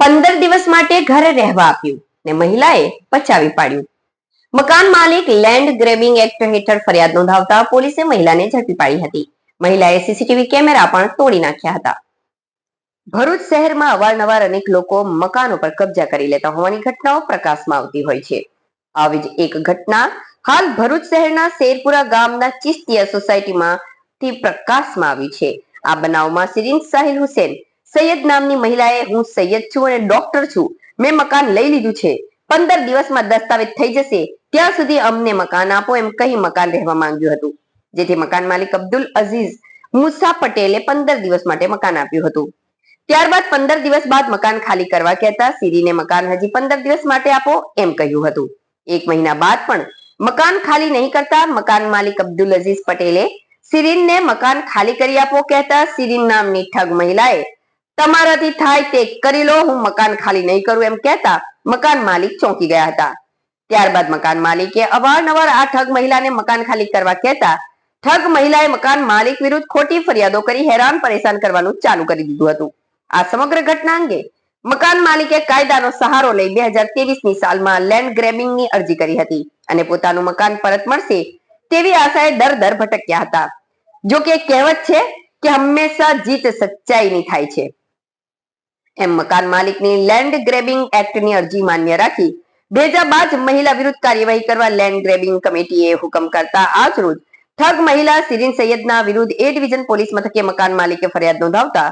પંદર દિવસ માટે ઘરે રહેવા આપ્યું ને મહિલાએ પચાવી પાડ્યું. મકાન માલિક લેન્ડ ગ્રેબિંગ એક્ટ હેઠળ ફરિયાદ નોંધાવતા પોલીસે મહિલાને ઝડપી પાડી હતી. મહિલાએ સીસીટીવી કેમેરા પણ તોડી નાખ્યા હતા. ભરૂચ શહેરમાં અવારનવાર અનેક લોકો મકાનો પર કબજા કરી લેતા હોવાની ઘટનાઓ પ્રકાશમાં આવતી હોય છે. આવી જ એક ઘટના હાલ ભરૂચ શહેરના શેરપુરા ગામના ચિસ્તિયા સોસાયટીમાંથી પ્રકાશમાં આવી છે. આ બનાવમાં સિરીન સાહિલ હુસેન સૈયદ નામની મહિલાએ હું સૈયદ છું અને ડોક્ટર છું. મેં મકાન લઈ લીધું છે. પંદર દિવસમાં દસ્તાવેજ થઈ જશે. ત્યાં સુધી અમને મકાન આપો એમ કહી મકાન રહેવા માંગ્યું હતું. જેથી મકાન માલિક અબ્દુલ અઝીઝ મુસા પટેલે પંદર દિવસ માટે મકાન આપ્યું હતું. ત્યારબાદ પંદર દિવસ બાદ મકાન ખાલી કરવા કહેતા સિરીને મકાન હજી પંદર દિવસ માટે આપો એમ કહ્યું હતું. એક મહિના બાદ પણ મકાન ખાલી નહીં કરતા મકાન માલિક અબ્દુલ અઝીઝ પટેલે સિરીનને મકાન ખાલી કરી આપો કહેતા સિરીન નામની ઠગ મહિલાએ તમારાથી થાય તે કરી લો, હું મકાન ખાલી નહીં કરું એમ કહેતા મકાન માલિક ચોંકી ગયા હતા. ત્યારબાદ મકાન માલિકે અવારનવાર આ ઠગ મહિલાને મકાન ખાલી કરવા કહેતા ઠગ મહિલાએ મકાન માલિક વિરુદ્ધ ખોટી ફરિયાદો કરી હેરાન પરેશાન કરવાનું ચાલુ કરી દીધું હતું. આ સમગ્ર ઘટના અંગે મકાન માલિકે કાયદાનો સહારો લઈ બે હજારની સાલમાં લેન્ડ ગ્રેબિંગની અરજી કરી હતી અને પોતાનું મકાન પરત મળશે તેવી આશાએ દર દર ભટક્યા હતા. જો કે કહેવત છે કે હંમેશા જીત સચ્ચાઈની થાય છે. એમ મકાન માલિકની લેન્ડ ગ્રેબિંગ એક્ટની અરજી માન્ય રાખી બે હજાર બાદ મહિલા વિરુદ્ધ કાર્યવાહી કરવા લેન્ડ ગ્રેબિંગ કમિટીએ હુકમ કરતા આજ રોજ ઠગ મહિલા સિરીન સૈયદના વિરુદ્ધ એ ડિવિઝન પોલીસ મથકે મકાન માલિકે ફરિયાદ નોંધાવતા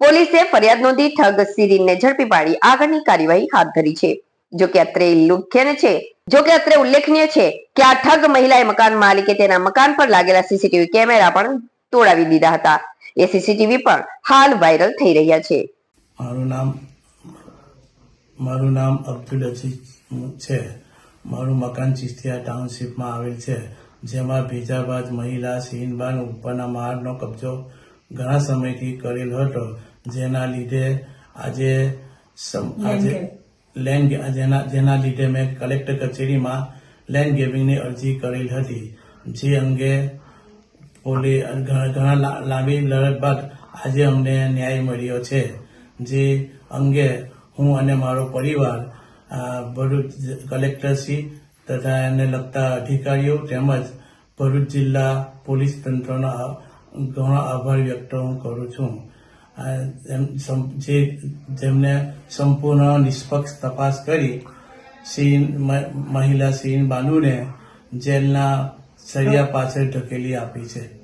પોલીસે ફરિયાદ નોંધી ઠગ સિરીનને ઝડપી પાડી આગળની કાર્યવાહી હાથ ધરી છે. જો કે અત્રે ઉલ્લેખનીય છે, જો કે અત્રે ઉલ્લેખનીય છે કે આ ઠગ મહિલાએ મકાન માલિકે તેના મકાન પર લાગેલા સીસીટીવી કેમેરા પણ તોડાવી દીધા હતા. એ સીસીટીવી પણ હાલ વાયરલ થઈ રહ્યા છે. મારું નામ મારું નામ અબ્દુલ અઝીઝ છે. મારું મકાન ચિસ્તિયા ટાઉનશીપમાં આવેલ છે જેમાં ભેજાબાદ બાદ મહિલા સીનબાન ઉપરના માળનો કબજો ઘણા સમયથી કરેલ હતો જેના લીધે આજે આજે લેન્ડ જેના જેના લીધે મેં કલેક્ટર કચેરીમાં લેન્ડ ગેમિંગની અરજી કરેલ હતી જે અંગે પોલીસ ઘણા લાંબી લડત બાદ આજે અમને ન્યાય મળ્યો છે. જે અંગે હું અને મારો પરિવાર ભરૂચ કલેક્ટરશ્રી તથા એને લગતા અધિકારીઓ તેમજ ભરૂચ જિલ્લા પોલીસ તંત્રનો ઘણો આભાર વ્યક્ત હું કરું છું. જે જેમને સંપૂર્ણ નિષ્પક્ષ તપાસ કરી સીન મહિલા સીન બાનુને જેલના સળિયા પાછળ ઢકેલી આપી છે.